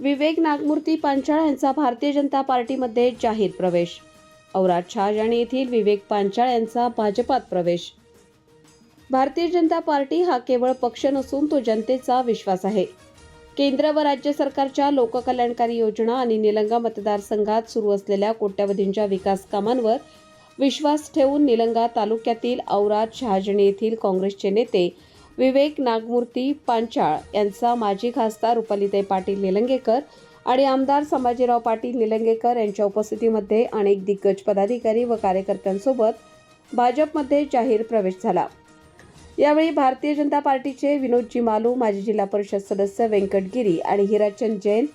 विवेक नागमूर्ती पांचाळ यांचा भारतीय जनता पार्टीमध्ये जाहीर प्रवेश. औराद शहाजाणी येथील विवेक पांचाळ यांचा भाजपात प्रवेश. भारतीय जनता पार्टी हा केवळ पक्ष नसून तो जनतेचा विश्वास आहे. केंद्र व राज्य सरकारच्या लोककल्याणकारी योजना आणि निलंगा मतदारसंघात सुरू असलेल्या कोट्यवधींच्या विकास कामांवर विश्वास ठेवून निलंगा तालुक्यातील औराद शहाजणी येथील काँग्रेसचे नेते विवेक नागमूर्ती पांचाळ यांचा माजी खासदार रुपालीताई पाटील निलंगेकर आणि आमदार संभाजीराव पाटील निलंगेकर यांच्या उपस्थितीमध्ये अनेक दिग्गज पदाधिकारी व कार्यकर्त्यांसोबत भाजपमध्ये जाहीर प्रवेश झाला. यावेळी भारतीय जनता पार्टीचे विनोदजी मालू माजी जिल्हा परिषद सदस्य व्यंकटगिरी आणि हिराचंद जैन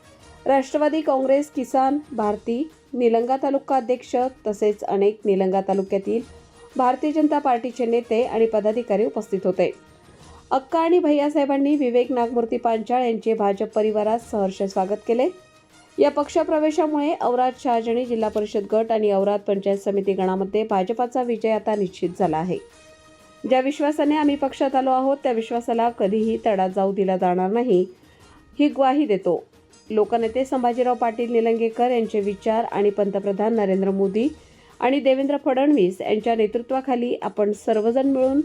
राष्ट्रवादी काँग्रेस किसान भारती निलंगा तालुका अध्यक्ष तसेच अनेक निलंगा तालुक्यातील भारतीय जनता पार्टीचे नेते आणि पदाधिकारी उपस्थित होते. अक्का आणि भैयासाहेबांनी विवेक नागमूर्ती पांचाळ यांचे भाजप परिवारात सहर्ष स्वागत केले. या पक्षप्रवेशामुळे औराद शहाजणी जिल्हा परिषद गट आणि औराद पंचायत समिती गणामध्ये भाजपाचा विजय आता निश्चित झाला आहे. ज्या विश्वासाने आम्ही पक्षात आलो आहोत त्या विश्वासाला कधीही तडा जाऊ दिला जाणार नाही ही ग्वाही देतो. लोकनेते संभाजीराव पाटील निलंगेकर यांचे विचार आणि पंतप्रधान नरेंद्र मोदी आणि देवेंद्र फडणवीस यांच्या नेतृत्वाखाली आपण सर्वजण मिळून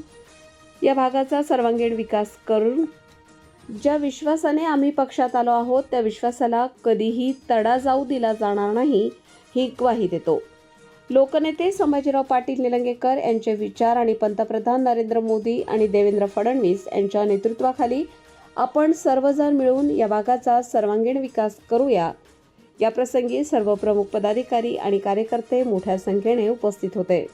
या भागाचा सर्वांगीण विकास करून ज्या विश्वासाने आम्ही पक्षात आलो आहोत त्या विश्वासाला कधीही तडा जाऊ दिला जाणार नाही ही ग्वाही देतो. लोकनेते संभाजीराव पाटील निलंगेकर यांचे विचार आणि पंतप्रधान नरेंद्र मोदी आणि देवेंद्र फडणवीस यांच्या नेतृत्वाखाली आपण सर्वजण मिळून या भागाचा सर्वांगीण विकास करूया. या प्रसंगी सर्व प्रमुख पदाधिकारी आणि कार्यकर्ते मोठ्या संख्येने उपस्थित होते.